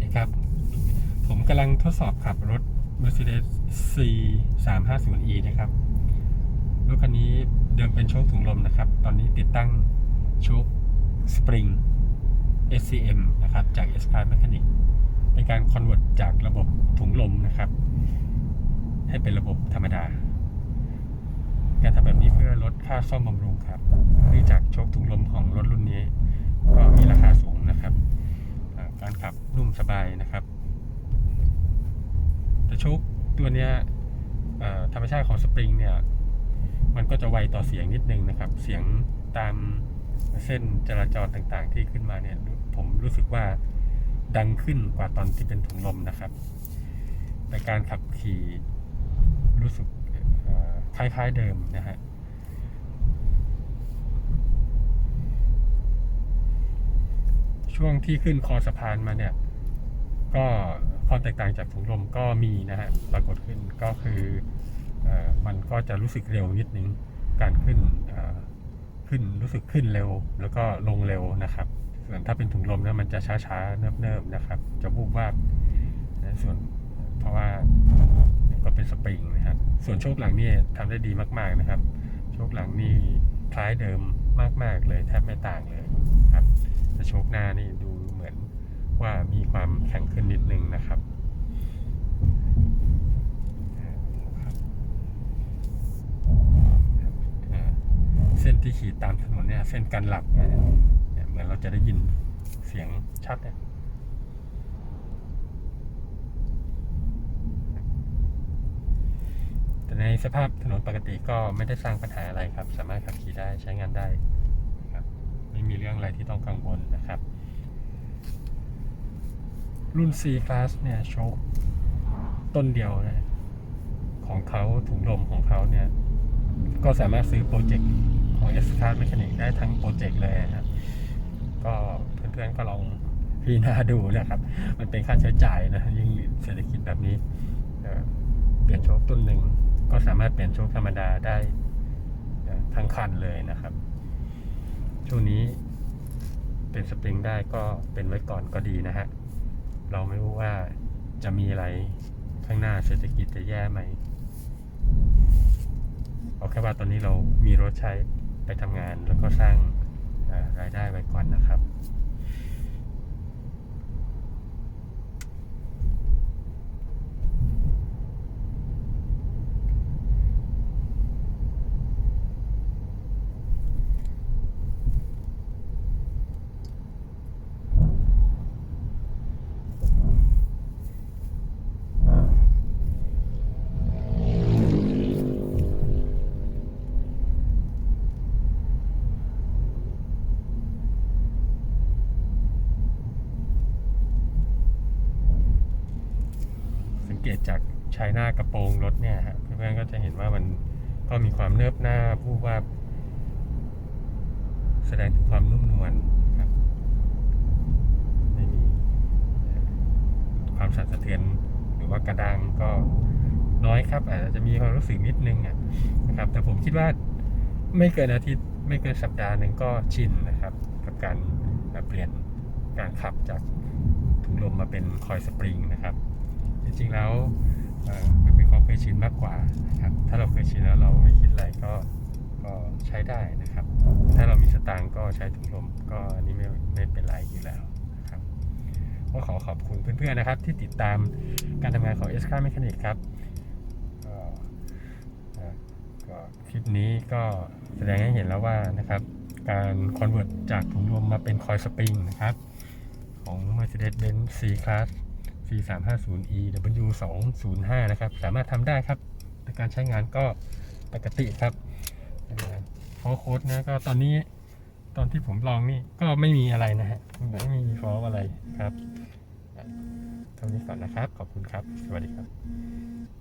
ดีครับ ผมกำลังทดสอบขับรถ Mercedes C 3 5 0 E นะครับ รถคันนี้เดิมเป็นโชคถุงลมนะครับ ตอนนี้ติดตั้งโชคสปริง SCM นะครับ จาก S Class Mechanic เป็นการคอนเวิร์ตจากระบบถุงลมนะครับ ให้เป็นระบบธรรมดา การทำแบบนี้เพื่อลดค่าซ่อมบำรุงครับเนื่องจากโชคถุงลมของรถรุ่นนี้ ก็มีราคาสูงนะครับอ่าการขับ นุ่มสบายนะครับ แต่โชคตัวเนี้ยธรรมชาติของสปริงเนี่ย มันก็จะไวต่อเสียงนิดนึงนะครับ เสียงตามเส้นจราจรต่างๆ ที่ขึ้นมาเนี่ย ผมรู้สึกว่าดังขึ้นกว่าตอนที่เป็นถุงลมนะครับในการขับขี่รู้สึกคล้ายๆเดิมนะฮะช่วงที่ขึ้นคอสะพานมาเนี่ย ก็ความแตกต่างจากถุงลมก็มีนะฮะปรากฏขึ้นก็คืออมันก็จะรู้สึกเร็วนิดนึงการขึ้นขึ้นรู้สึกขึ้นเร็ว แล้วก็ลงเร็วนะครับ ส่วนถ้าเป็นถุงลมเนี่ยมันจะช้าๆเนิบๆนะครับ จะวูบวาบนะส่วนเพราะว่าก็เป็นสปริงนะครับส่วนโชคหลังนี่ทำได้ดีมากๆนะครับ โชคหลังนี่คล้ายเดิมมากๆเลยแทบไม่ต่างเลยครับแต่โชคหน้านี่ดูเหมือน ว่ามีความแข็งขึ้นนิดนึงนะครับเส้นที่ขีดตามถนนเนี่ยเส้นกันหลับเนี่ยเหมือนเราจะได้ยินเสียงชัดเนี่ยแต่ในสภาพถนนปกติก็ไม่ได้สร้างปัญหาอะไรครับ สามารถขับขี่ได้ใช้งานได้ครับไม่มีเรื่องอะไรที่ต้องกังวลนะครับ รุ่น C Class เนี่ยโชคต้นเดียวนะของเขาถุงลมของเขาเนี่ย ก็สามารถซื้อโปรเจกต์ของ S Class Mechanic ได้ทั้งโปรเจกต์เลยนะครับก็เพื่อนๆก็ลองพี่นาดูนะครับ มันเป็นค่าใช้จ่ายนะ ยิ่งเศรษฐกิจแบบนี้เปลี่ยนโชคต้นหนึ่งก็สามารถเปลี่ยนโชคธรรมดาได้ทั้งคันเลยนะครับ ช่วงนี้เป็นสปริงได้ก็เป็นไว้ก่อนก็ดีนะฮะ เราไม่รู้ว่าจะมีอะไรข้างหน้าเศรษฐกิจจะแย่ไหมเอาแค่ว่าตอนนี้เรามีรถใช้ไปทำงานแล้วก็สร้างรายได้ไว้ก่อนนะครับ เกตจากชายหน้ากระโปรงรถเนี่ยฮะเพื่อนๆก็จะเห็นว่ามันก็มีความเนิบหน้าผู้ว่า แสดงถึงความนุ่มนวลครับไม่มีความสั่นสะเทือนหรือว่ากระดังก็น้อยครับอาจจะมีความรู้สึกนิดนึงนะครับ แต่ผมคิดว่าไม่เกินอาทิตย์ไม่เกินสัปดาห์หนึ่งก็ชินนะครับ กับการเปลี่ยนการขับจากถุงลมมาเป็นคอยสปริงนะครับ ริงๆแล้วเอ่อมันเป็นความเคยชินมากกว่านะครับถ้าเราเคยชินแล้วเราไม่คิดอะไรก็ก็ใช้ได้นะครับ ถ้าเรามีสตางค์ก็ใช้ถุงลมก็อันนี้ไม่ไม่เป็นไรอยู่แล้วนะครับก็ขอขอบคุณเพื่อนๆนะครับ ที่ติดตามการทำงานของ s อ m e c h a n i c ครับก็เอ่อก็คลิปนี้ก็แสดงให้เห็นแล้วว่านะครับการคอนเวิร์ตจากถุงลมมาเป็นคอยสปริงนะครับของ Mercedes-Benz C-Class 4350 EW 205นะครับ สามารถทำได้ครับในการใช้งานก็ปกติครับฟอโค้ดนะก็ตอนนี้ตอนที่ผมลองนี่ก็ไม่มีอะไรนะฮะไม่มีฟออะไรครับเท่านี้ก่อนนะครับ ขอบคุณครับ สวัสดีครับ